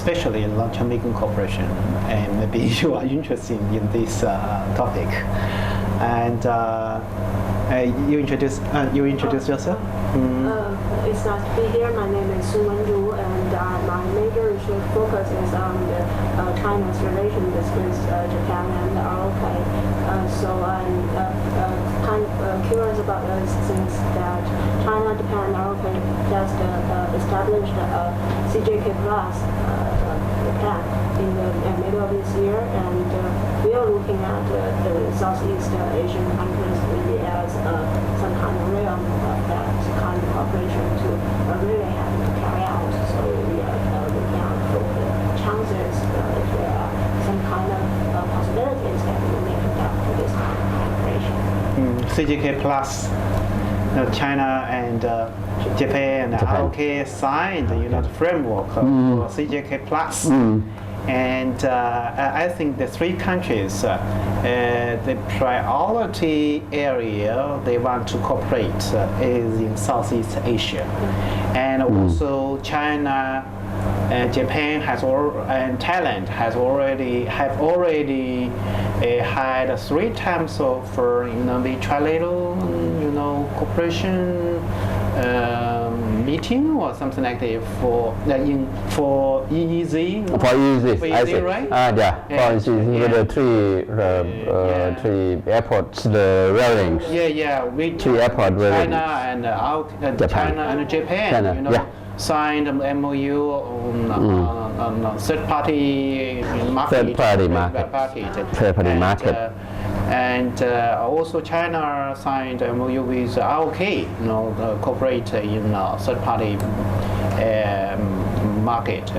especially in long-term Mekong cooperation, and maybe you are interested in this uh, topic. And uh, uh, you introduce uh, you introduce yourself. Mm. Uh, it's nice to be here. My name is Su Wenru, and uh, my major research focus is on the, uh, China's relations with uh, Japan and the ROK. Uh, so I'm uh, uh, uh, curious about the since that China, Japan, and ROK just uh, established uh, CJK Plus uh, Japan in the uh, middle of this year, and we are looking at the Southeast Asian countries really as some kind of realm of that kind of operation to really have to carry out. So we are uh, looking out for the chances uh, if there are some kind of uh, possibilities that we may conduct this kind of cooperation. Mm, CJK Plus, uh, China and uh, Japan and Japan. ROK signed, you know, the framework uh, for CJK Plus. And uh, I think the three countries, uh, uh, the priority area they want to cooperate uh, is in Southeast Asia, and also China and Japan has al- and Thailand has already have already uh, had three times of you know the trilateral you know cooperation um, meeting or something like that for uh, in for EEZ. For easy, For I see. right? Ah, yeah. For Yeah, easy, yeah. the three, uh, uh, Yeah. three airports, the railings. Yeah, yeah. We Three airport China railings. and uh, out, uh, Japan. China and Japan, China, you know, yeah. Signed an MOU on, uh, on uh, third party market. Third party third market. party. Third party And, market. uh, and uh, also China signed a MOU with ROK, you know, uh, cooperate in uh, third party um, market.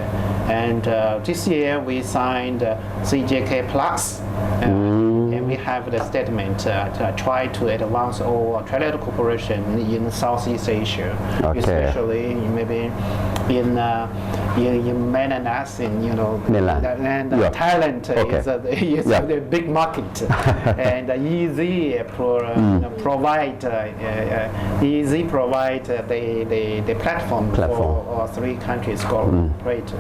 And uh, this year we signed uh, CJK Plus. Uh, And we have the statement uh, to try to advance our trilateral cooperation in Southeast Asia, Okay. especially maybe in uh, in, in mainland ASEAN, you know, Mainland. and uh, Yeah. Thailand Okay. is, a, is Yeah. the big market, and uh, easy pro, uh, Mm. you know, provide uh, uh, easy provide uh, the, the the platform, Platform. Mm. for all three countries cooperate.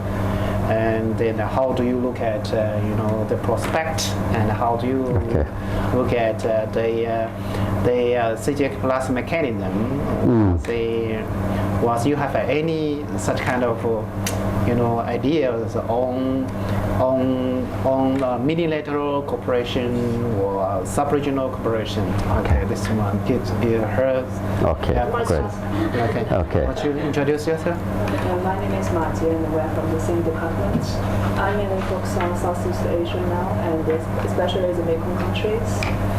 And then how do you look at uh, you know the prospect and how do you Okay. look at uh, the uh, the uh, CJK plus mechanism? Mm. The was you have any such kind of uh, you know ideas on on on uh, multilateral cooperation or sub-regional cooperation? Okay, this one gives you her. Okay, Yeah. great. Okay. Okay. Would you introduce yourself? Uh, my name is Ma Jie and we're from the same department. I mainly focus on Southeast Asia now and especially the Mekong countries.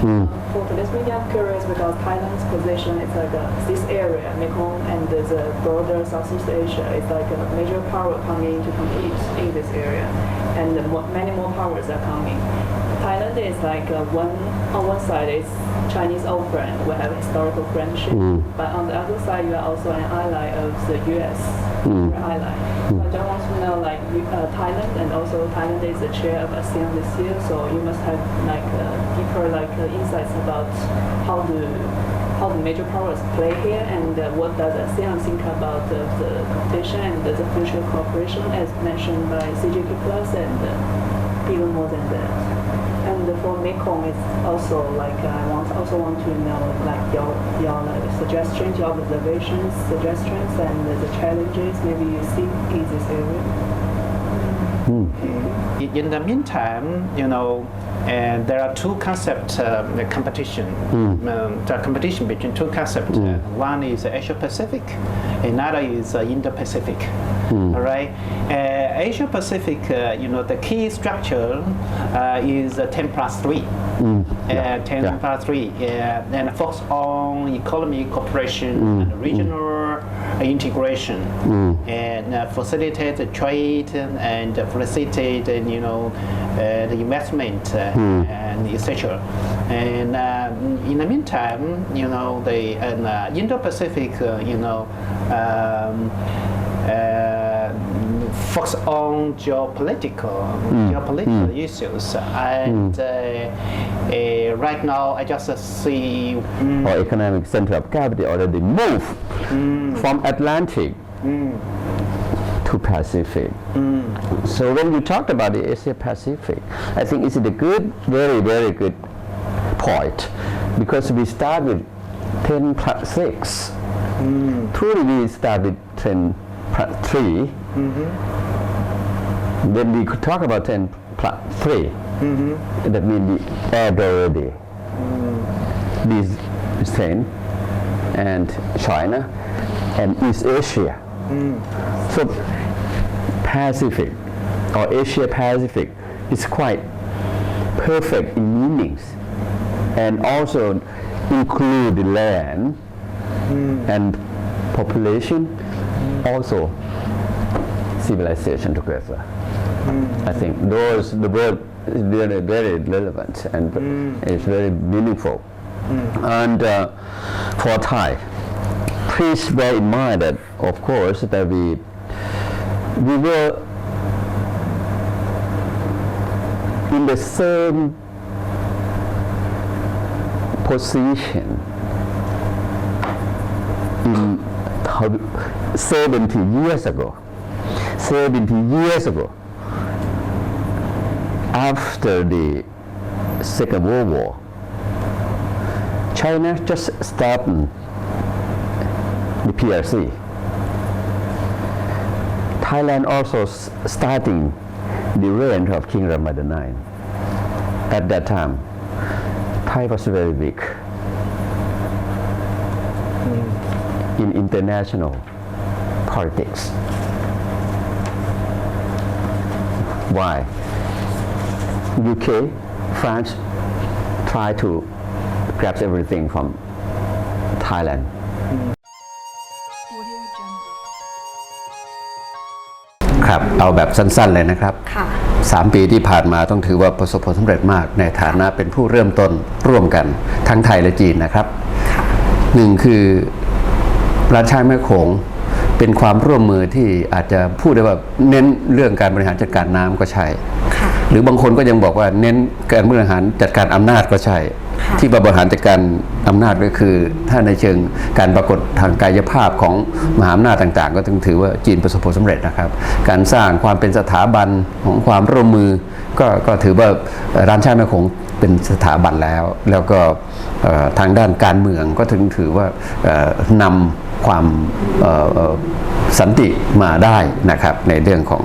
Uh, for today's meeting, I'm curious because Thailand's position is like uh, this area, Mekong and the broader Southeast Asia is like a major power coming to compete in this area and many more powers are coming. Thailand is like one on one side is Chinese old friend. We have historical friendship, but on the other side you are also an ally of the U.S. An ally. So I just want to know like uh, Thailand and also Thailand is the chair of ASEAN this year, so you must have like uh, deeper like uh, insights about how the how the major powers play here and uh, what does ASEAN think about uh, the competition and the future cooperation as mentioned by CJK Plus and uh, even more than that. And for Mekong, it's also like I want also want to know like your your suggestions, your observations, suggestions, and the challenges maybe you see in this area. In the meantime, you know, and there are two concept uh, competition. Um, the competition between two concepts. Uh, one is Asia Pacific, another is uh, Indo Pacific. All right. Uh, Asia Pacific, uh, you know, the key structure uh, is uh, 10 plus 3. Uh, 10 Yeah. plus 3. Uh, and focus on economy, cooperation and regional integration and uh, facilitate the trade and facilitate you know uh, the investment uh, and etc. And uh, in the meantime, you know the and, uh, Indo-Pacific, uh, you know. Um, uh, focus on geopolitical geopolitical issues and uh, uh, right now I just uh, see mm, Our economic center of gravity already moved from Atlantic to Pacific. So when you talked about the Asia Pacific, I think it's a good, very, very good point because we start with 10 plus 6. Truly, we start with 10 plus 3. Then we could talk about 10 plus 3. Mm-hmm. That means the air already. This is 10 and China and East Asia. Mm. So Pacific or Asia Pacific is quite perfect in meanings and also include the land mm. and population also civilization together. Mm. I think those the word is really very relevant and it's very meaningful. And uh, for Thai, please bear in mind that of course that we we were in the same position in 70 years ago. 70 years ago, after the Second World War, China just stopped the PRC. Thailand also starting the reign of King Ramadan IX. At that time, Thai was very weak in international politics. Why? UK, France try to grab everything from Thailand. Audio Jungle. ครับ เอาแบบสั้นๆเลยนะครับค่ะสามปีที่ผ่านมาต้องถือว่าประสบผลสำเร็จมากในฐานะเป็นผู้เริ่มต้นร่วมกันทั้งไทยและจีนนะครับหนึ่งคือร้านชายแม่โขงเป็นความร่วมมือที่อาจจะพูดได้ว่าเน้นเรื่องการบริหารจัดการน้ำก็ใช่ค่ะ หรือบางคนก็ยังบอกว่าเน้นการบริหารจัดการอำนาจก็ใช่ค่ะที่บริหารจัดการอำนาจก็คือ ถ้าในเชิงการปรากฏทางกายภาพของมหาอำนาจต่าง ๆ ก็ต้องถือว่าจีนประสบผลสำเร็จนะครับ การสร้างความเป็นสถาบันของความร่วมมือ ก็ก็ถือว่าเอ่อร้านชาติแม่คงเป็นสถาบันแล้ว แล้วก็เอ่อทางด้านการเมืองก็ถึงถือว่าเอ่อนำความเอ่อเอ่อ สันติมาได้นะครับในเรื่องของ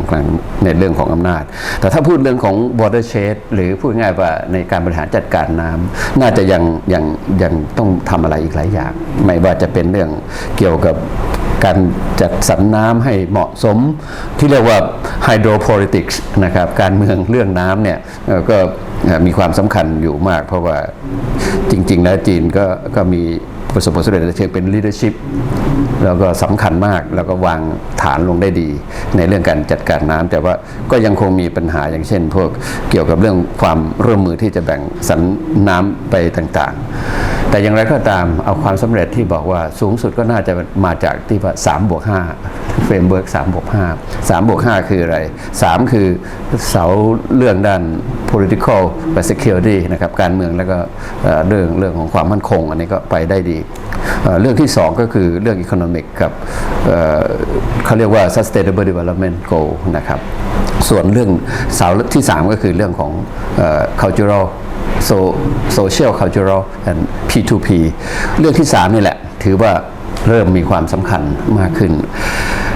ในเรื่องของอำนาจ แต่ถ้าพูดเรื่องของ watershed หรือพูดง่ายว่าในการบริหารจัดการน้ำน่าจะยังยังยังต้องทำอะไรอีกหลายอย่าง ไม่ว่าจะเป็นเรื่องเกี่ยวกับการจัดสรรน้ำให้เหมาะสมที่เรียกว่า hydropolitics นะครับการเมืองเรื่องน้ำเนี่ยก็มีความสำคัญอยู่มาก เพราะว่าจริง ๆ แล้วจีนก็ก็มีประสบผลสำเร็จในเชิงเป็น leadership แล้วก็สำคัญมากแล้วก็วางฐานลงได้ดี ในเรื่องการจัดการน้ำแต่ว่าก็ยังคงมีปัญหาอย่างเช่น พวกเกี่ยวกับเรื่องความร่วมมือที่จะแบ่งสรรน้ำไปต่างๆ แต่อย่างไรก็ตามเอาความสำเร็จที่บอกว่าสูงสุดก็น่าจะมาจากที่ว่า3บวก5เฟรมเวิร์ก3บวก5 3บวก5คืออะไร3คือเสาเรื่องด้าน political และ security นะครับการเมืองแล้วก็เรื่องเรื่องของความมั่นคง อันนี้ก็ไปได้ดี เรื่องที่สองก็คือเรื่อง economic กับเเขาเรียกว่า sustainable development goal นะครับส่วนเรื่องเสาที่3ก็คือเรื่องของ cultural social cultural and P2P เรื่องที่ 3 นี่แหละ ถือว่าเริ่มมีความสำคัญมากขึ้น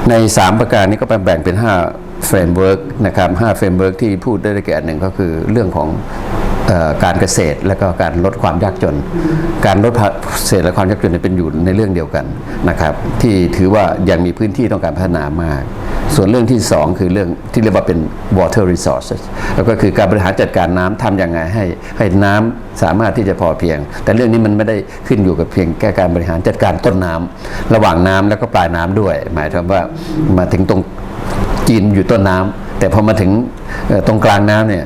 ใน 3 ประการนี้ก็แบ่งเป็น5เฟรมเวิร์กนะครับ5เฟรมเวิร์กที่พูดได้แก่หนึ่งก็คือเรื่องของ การเกษตรและก็การลดความยากจน การลดเกษตรและความยากจนเนี่ยเป็นอยู่ในเรื่องเดียวกันนะครับที่ถือว่ายังมีพื้นที่ต้องการพัฒนามาก ส่วนเรื่องที่สองคือเรื่องที่เรียกว่าเป็น water resources แล้วก็คือการบริหารจัดการน้ำทำยังไงให้ให้น้ำสามารถที่จะพอเพียง แต่เรื่องนี้มันไม่ได้ขึ้นอยู่กับเพียงแค่การบริหารจัดการต้นน้ำระหว่างน้ำแล้วก็ปลายน้ำด้วย หมายถึงว่ามาถึงตรงจีนอยู่ต้นน้ำแต่พอมาถึงตรงกลางน้ำเนี่ย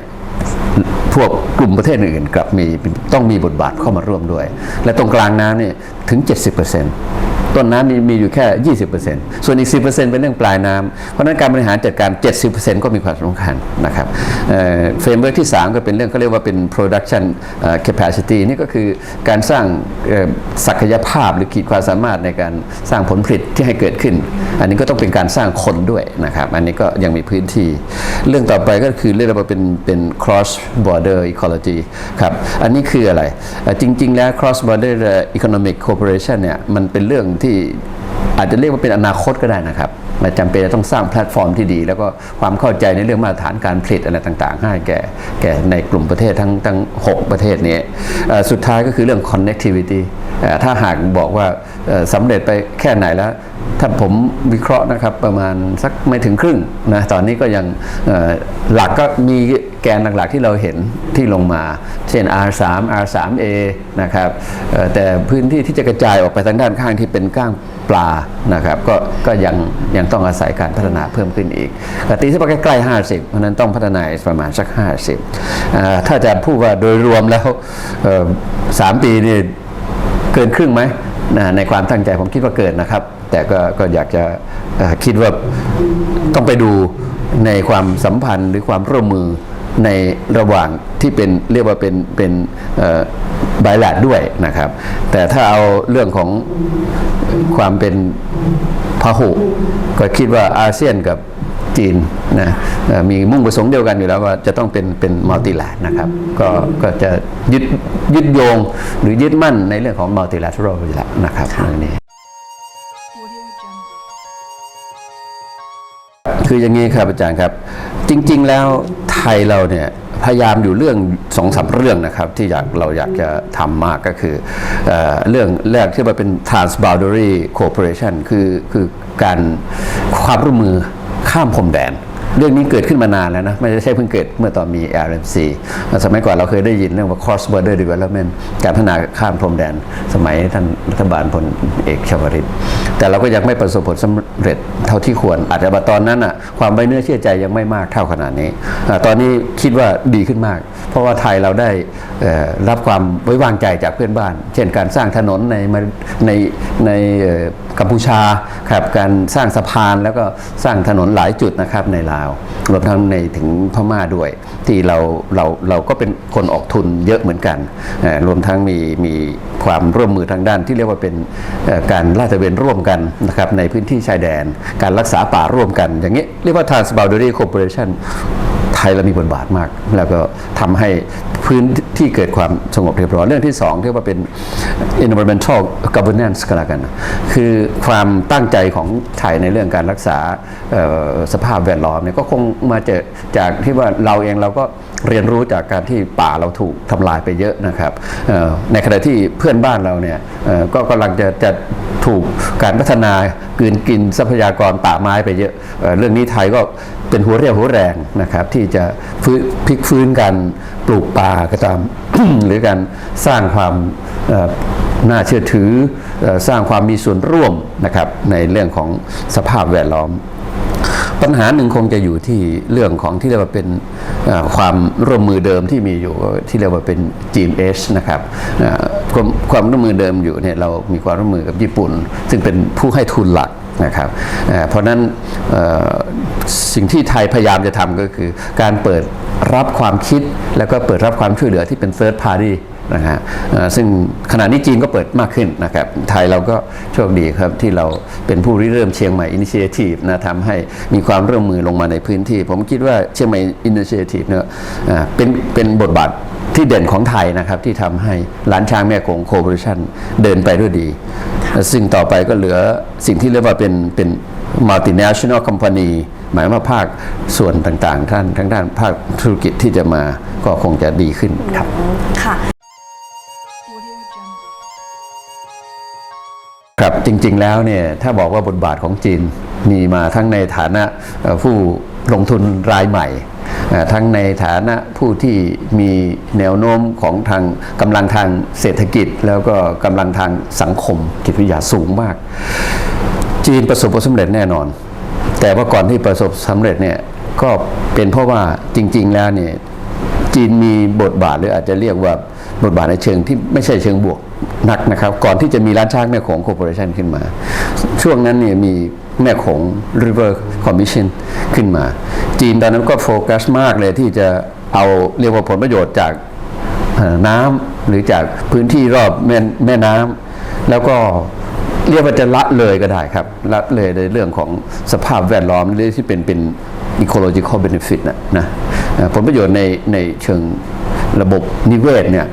พวกกลุ่มประเทศอื่นกลับมีต้องมีบทบาทเข้ามาร่วมด้วย และตรงกลางน้ำเนี่ยถึง 70%ต ต้นน้ำมีมีอยู่แค่ 20%ส่วนอีก 10%เป็นเรื่องปลายน้ำเพราะนั้นการบริหารจัดการ 70%ก็มีความสำคัญนะครับเฟรมเวิร์กที่ 3 ก็เป็นเรื่องเขาเรียกว่าเป็น production capacity นี่ก็คือการสร้างศักยภาพหรือขีดความสามารถในการสร้างผลผลิตที่ให้เกิดขึ้น อันนี้ก็ต้องเป็นการสร้างคนด้วยนะครับอันนี้ก็ยังมีพื้นที่ เรื่องต่อไปก็คือเรียกว่าเป็นเป็น cross border ecology ครับอันนี้คืออะไรจริง ๆ แล้ว cross border economic cooperation เนี่ยมันเป็นเรื่องที่อาจจะเรียกว่าเป็นอนาคตก็ได้นะครับเราจำเป็นจะต้องสร้างแพลตฟอร์มที่ดี แล้วก็ความเข้าใจในเรื่องมาตรฐานการผลิตอะไรต่าง ๆ ให้แก่แก่ในกลุ่มประเทศทั้งทั้ง 6 ประเทศนี้สุดท้ายก็คือเรื่อง connectivity ถ้าหากบอกว่าสำเร็จไปแค่ไหนแล้วถ้าผมวิเคราะห์นะครับประมาณสักไม่ถึงครึ่งนะตอนนี้ก็ยังหลักก็มีแกนหลักๆที่เราเห็นที่ลงมา เช่น R3 R3A นะครับแต่พื้นที่ที่จะกระจายออกไปทางด้านข้างที่เป็นก้างปลานะครับก็ก็ยังยังต้องอาศัยการพัฒนาเพิ่มขึ้นอีกแต่ตีที่ไปใกล้ๆ50 เพราะนั้นต้องพัฒนาประมาณสัก 50 ถ้าจะพูดว่าโดยรวมแล้วเอ่อสามปีนี่เกินครึ่งไหม นะในความตั้งใจผมคิดว่าเกินนะครับ แต่ก็ก็อยากจะคิดว่าต้องไปดูในความสัมพันธ์หรือความร่วมมือในระหว่างที่เป็นเรียกว่าเป็นเป็นบายแลดด้วยนะครับ แต่ถ้าเอาเรื่องของความเป็นพหุก็คิดว่าอาเซียนกับ จีนนะเอ่อมีมุ่งประสงค์เดียวกันอยู่แล้วว่าจะต้องเป็นเป็นมัลติแลดนะครับก็ก็จะยึดยึดโยงหรือยึดมั่นในเรื่องของมัลติแล t รัลอยู่แล้วนะครับเรื่องนี้คืออย่างนี้ครับอาจารย์ครับ จริง ๆ แล้วไทยเราเนี่ยพยายามอยู่เรื่องสองสามเรื่องนะครับที่อยากเราอยากจะทำมากก็คือเออเรื่องแรกที่ว่าเป็น transboundary cooperation คือคือการความร่วมมือ ข้ามพรมแดน เรื่องนี้เกิดขึ้นมานานแล้วนะไม่ใช่เพิ่งเกิดเมื่อตอนมี RMC สมัยก่อนเราเคยได้ยินเรื่องว่า cross border development การพัฒนาข้ามพรมแดน สมัยท่านรัฐบาลพลเอกชวริต แต่เราก็ยังไม่ประสบผลสำเร็จเท่าที่ควร อาจจะว่าตอนนั้นอะความไว้เนื้อเชื่อใจยังไม่มากเท่าขนาดนี้ ตอนนี้คิดว่าดีขึ้นมาก เพราะว่าไทยเราได้รับความไว้วางใจจากเพื่อนบ้าน เช่นการสร้างถนนในในในกัมพูชาครับการสร้างสะพานแล้วก็สร้างถนนหลายจุดนะครับในลาวรวมทั้งในถึงพม่าด้วย ที่เราเราเราก็เป็นคนออกทุนเยอะเหมือนกัน รวมทั้งมีมีความร่วมมือทางด้านที่เรียกว่าเป็นการลาดตระเวนร่วมกันนะครับในพื้นที่ชายแดน การรักษาป่าร่วมกัน อย่างนี้เรียกว่า transboundary cooperation ไทยเรามีบทบาทมาก แล้วก็ทำให้พื้นที่เกิดความสงบเรียบร้อยเรื่องที่สองที่ว่าเป็น environmental governance ก็แล้วกัน คือความตั้งใจของไทยในเรื่องการรักษาสภาพแวดล้อมเนี่ยก็คงมาเจอจากที่ว่าเราเองเราก็เรียนรู้จากการที่ป่าเราถูกทำลายไปเยอะนะครับในขณะที่เพื่อนบ้านเราเนี่ยก็กำลังจะจะถูกการพัฒนากืนกินทรัพยากรป่าไม้ไปเยอะเรื่องนี้ไทยก็ เป็นหัวเรี่ยวหัวแรงนะครับ ที่จะพลิกฟื้นการปลูกป่าก็ตาม หรือการสร้างความน่าเชื่อถือสร้างความมีส่วนร่วมนะครับในเรื่องของสภาพแวดล้อม ปัญหาหนึ่งคงจะอยู่ที่เรื่องของที่เรียกว่าเป็นความร่วมมือเดิมที่มีอยู่ที่เรียกว่าเป็น GMS นะครับความความร่วมมือเดิมอยู่เนี่ยเรามีความร่วมมือกับญี่ปุ่น ซึ่งเป็นผู้ให้ทุนหลัก นะครับเพราะนั้นสิ่งที่ไทยพยายามจะทำก็คือการเปิดรับความคิดแล้วก็เปิดรับความช่วยเหลือที่เป็น third party นะฮะซึ่งขณะนี้จีนก็เปิดมากขึ้นนะครับไทยเราก็โชคดีครับที่เราเป็นผู้ริเริ่มเชียงใหม่ Initiative นะทำให้มีความร่วมมือลงมาในพื้นที่ ผมคิดว่าเชียงใหม่ Initiative เนี่ยอ่าเป็นเป็นบทบาทที่เด่นของไทยนะครับที่ทำให้ร้านช้างแม่โขงโค p o r a t i o n เดินไปด้วยดี ซึ่งต่อไปก็เหลือสิ่งที่เรียกว่าเป็นเป็น multinational company หมายว่าภาคส่วนต่างๆ ท่านทั้งด้านภาคธุรกิจที่จะมาก็คงจะดีขึ้นครับค่ะครับจริงๆแล้วเนี่ยถ้าบอกว่าบทบาทของจีนมีมาทั้งในฐานะเอ่อผู้ ลงทุนรายใหม่ ทั้งในฐานะผู้ที่มีแนวโน้มของทางกำลังทางเศรษฐกิจ แล้วก็กำลังทางสังคมจิตวิทยาสูงมาก จีนประสบผลสำเร็จแน่นอน แต่ว่าก่อนที่ประสบสำเร็จเนี่ยก็เป็นเพราะว่าจริง ๆ แล้วเนี่ยจีนมีบทบาทหรืออาจจะเรียกว่า บทบาทในเชิงที่ไม่ใช่เชิงบวกนักนะครับ ก่อนที่จะมีร้านช้างแม่โขงคอร์ปอเรชันขึ้นมา ช่วงนั้นเนี่ยมีแม่โขง River Commission ขึ้นมา จีนตอนนั้นก็โฟกัสมากเลยที่จะเอาเรียกว่าผลประโยชน์จากน้ำหรือจากพื้นที่รอบแม่แม่น้ำแล้วก็เรียกว่าจะละเลยก็ได้ครับ ละเลยในเรื่องของสภาพแวดล้อมหรือที่เป็นเป็น ecological benefit นะนะผลประโยชน์ในในเชิง ระบบนิเวศเนี่ย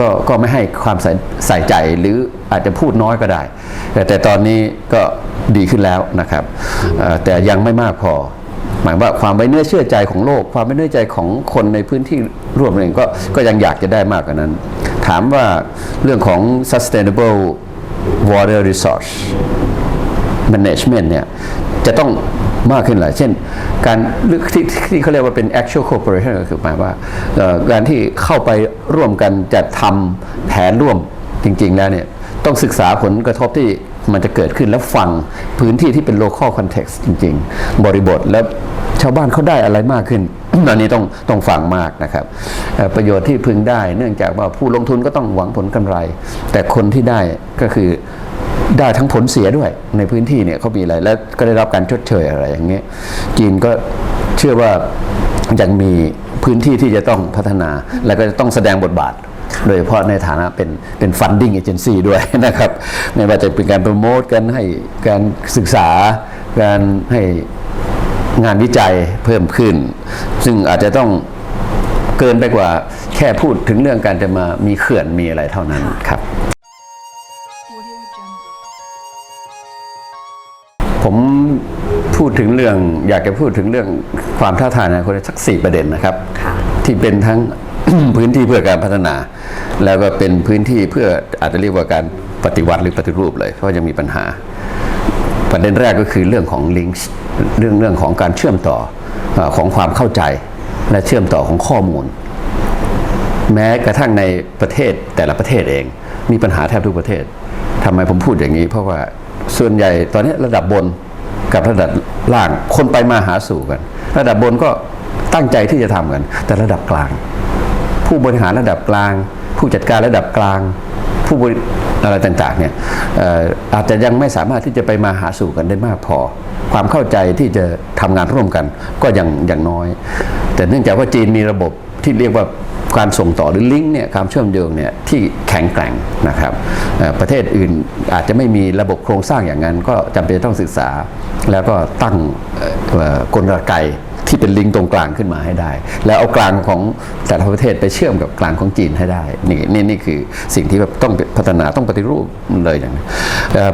ก็ก็ไม่ให้ความใส่ใส่ใจหรืออาจจะพูดน้อยก็ได้ แต่แต่ตอนนี้ก็ดีขึ้นแล้วนะครับแต่ยังไม่มากพอ หมายว่าความไว้เนื้อเชื่อใจของโลก ความไว้เนื้อใจของคนในพื้นที่ร่วมเองก็ก็ยังอยากจะได้มากกว่านั้น ถามว่าเรื่องของ sustainable water resource management เนี่ย จะต้องมากขึ้นหลาย เช่น การที่ที่เขาเรียกว่าเป็น actual cooperation ก็คือหมายว่าการที่เข้าไปร่วมกันจัดทำแผนร่วมจริง ๆ แล้วเนี่ยต้องศึกษาผลกระทบที่มันจะเกิดขึ้นแล้วฟังพื้นที่ที่เป็น local context จริง ๆ บริบทแล้วชาวบ้านเขาได้อะไรมากขึ้นอันนี้ต้องต้องฟังมากนะครับ ประโยชน์ที่พึงได้เนื่องจากว่าผู้ลงทุนก็ต้องหวังผลกำไร แต่คนที่ได้ก็คือ ได้ทั้งผลเสียด้วยในพื้นที่เนี่ยเขามีอะไร แล้วก็ได้รับการชดเชยอะไรอย่างเงี้ยจีนก็เชื่อว่ายังมีพื้นที่ที่จะต้องพัฒนา แล้วก็จะต้องแสดงบทบาทโดยเฉพาะในฐานะเป็นเป็น funding agency ด้วยนะครับ ไม่ว่าจะเป็นการโปรโมทกันให้การศึกษา การให้งานวิจัยเพิ่มขึ้น ซึ่งอาจจะต้องเกินไปกว่าแค่พูดถึงเรื่องการจะมามีเขื่อนมีอะไรเท่านั้นครับ ผมพูดถึงเรื่องอยากจะพูดถึงเรื่องความท้าทายในอนาคนสักสี่ประเด็นนะครับ ที่เป็นทั้งพื้นที่เพื่อการพัฒนา แล้วก็เป็นพื้นที่เพื่ออาจจะเรียกว่าการปฏิวัติหรือปฏิรูปเลย เพราะยังมีปัญหา ประเด็นแรกก็คือเรื่องของลิงก์เรื่องเรื่องของการเชื่อมต่อเอ่อของความเข้าใจและเชื่อมต่อของข้อมูล แม้กระทั่งในประเทศแต่ละประเทศเอง มีปัญหาแทบทุกประเทศทำไมผมพูดอย่างนี้ เพราะว่า ส่วนใหญ่ตอนนี้ระดับบนกับระดับล่างคนไปมาหาสู่กัน ระดับบนก็ตั้งใจที่จะทำกัน แต่ระดับกลาง ผู้บริหารระดับกลาง ผู้จัดการระดับกลาง ผู้บริอะไรต่างๆเนี่ยอาจจะยังไม่สามารถที่จะไปมาหาสู่กันได้มากพอ ความเข้าใจที่จะทำงานร่วมกัน ก็ยังยังน้อย แต่เนื่องจากว่าจีนมีระบบที่เรียกว่า การส่งต่อหรือลิงก์เนี่ยความเชื่อมโยงเนี่ยที่แข็งแกร่งนะครับประเทศอื่นอาจจะไม่มีระบบโครงสร้างอย่างนั้น ก็จำเป็นต้องศึกษา แล้วก็ตั้งกลไก ที่เป็นลิงก์ตรงกลางขึ้นมาให้ได้ แล้วเอากลางของแต่ละประเทศไปเชื่อมกับกลางของจีนให้ได้ นี่นี่นี่คือสิ่งที่แบบต้องพัฒนาต้องปฏิรูปเลยอย่างนี้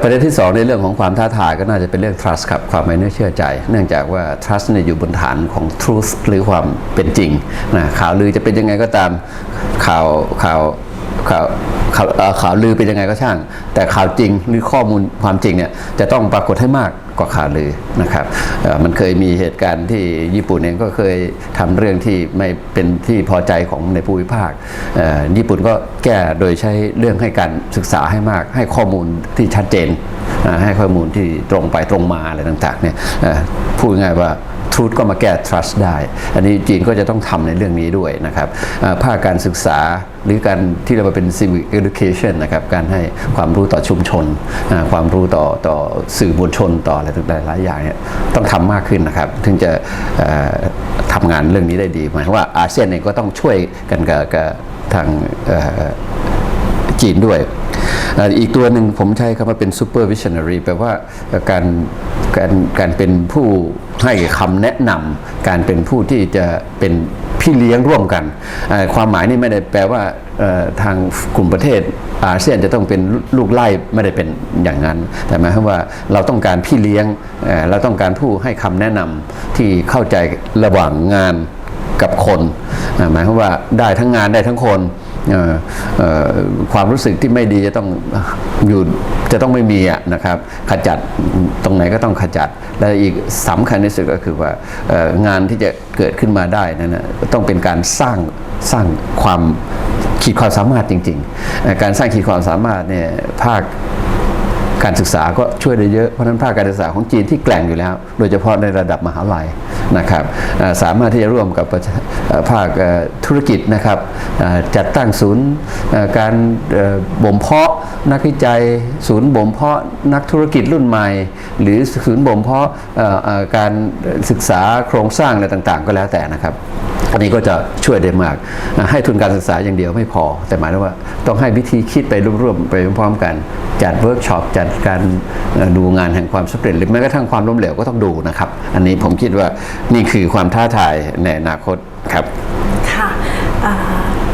ประเด็นที่สองในเรื่องของความท้าทายก็น่าจะเป็นเรื่อง trust ครับความไม่น่าเชื่อใจ เนื่องจากว่า trust เนี่ยอยู่บนฐานของ truth หรือความเป็นจริงนะข่าวลือจะเป็นยังไงก็ตามข่าวข่าว ข่าวข่าวข่าวลือเป็นยังไงก็ช่าง แต่ข่าวจริงหรือข้อมูลความจริงเนี่ยจะต้องปรากฏให้มากกว่าข่าวลือนะครับมันเคยมีเหตุการณ์ที่ญี่ปุ่นเองก็เคยทำเรื่องที่ไม่เป็นที่พอใจของในภูมิภาคญี่ปุ่นก็แก้โดยใช้เรื่องให้การศึกษาให้มาก ให้ข้อมูลที่ชัดเจนให้ข้อมูลที่ตรงไปตรงมาอะไรต่างๆเนี่ยพูดง่ายว่า truth ก็มาแก้ trust ได้ อันนี้จีนก็จะต้องทำในเรื่องนี้ด้วยนะครับอ่าภาคการศึกษาหรือการที่เราเป็น civic education นะครับการให้ความรู้ต่อชุมชน ความรู้ต่อต่อสื่อมวลชนต่ออะไรต่างๆหลายอย่างเนี่ยต้องทำมากขึ้นนะครับ ถึงจะทำงานเรื่องนี้ได้ดีหมายความว่าอาเซียนเองก็ต้องช่วยกันกับทางจีนด้วย อีกตัวหนึ่งผมใช้คำว่าเป็น super visionary แปลว่าการการการเป็นผู้ให้คำแนะนำการเป็นผู้ที่จะเป็นพี่เลี้ยงร่วมกัน ความหมายนี่ไม่ได้แปลว่าทางกลุ่มประเทศอาเซียนจะต้องเป็นลูกไล่ไม่ได้เป็นอย่างนั้น แต่หมายความว่าเราต้องการพี่เลี้ยงเเราต้องการผู้ให้คำแนะนำที่เข้าใจระหว่างงานกับคน หมายความว่าได้ทั้งงานได้ทั้งคน ความรู้สึกที่ไม่ดีจะต้องอยู่จะต้องไม่มีะนะครับ ขจัดตรงไหนก็ต้องขจัด และอีกสำคัญที่สุดก็คือว่างานที่จะเกิดขึ้นมาได้นั้นนะต้องเป็นการสร้างสร้างความขีดความสามารถจริง ๆ การสร้างขีดความสามารถเนี่ยภาค การศึกษาก็ช่วยได้เยอะเพราะนั้นภาคการศึกษาของจีนที่แกร่งอยู่แล้ว โดยเฉพาะในระดับมหาลัยนะครับสามารถที่จะร่วมกับภาคธุรกิจนะครับจัดตั้งศูนย์การบ่มเพาะนักวิจัย ศูนย์บ่มเพาะนักธุรกิจรุ่นใหม่ หรือศูนย์บ่มเพาะการศึกษาโครงสร้างอะไรต่างๆ ก็แล้วแต่นะครับ อันนี้ก็จะช่วยได้มากอะให้ทุนการศึกษาอย่างเดียวไม่พอ แต่หมายถึงว่าต้องให้วิธีคิดไปร่วมๆไปพร้อมๆกัน จัดเวิร์กช็อปจัดการเอ่อดูงานแห่งความสำเร็จหรือแม้กระทั่งความล้มเหลวก็ต้องดูนะครับ อันนี้ผมคิดว่านี่คือความท้าทายในอนาคตครับ ค่ะอ่า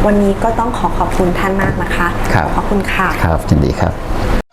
วันนี้ก็ต้องขอขอบคุณท่านมากนะคะครับขอบคุณค่ะ ครับยินดีครับ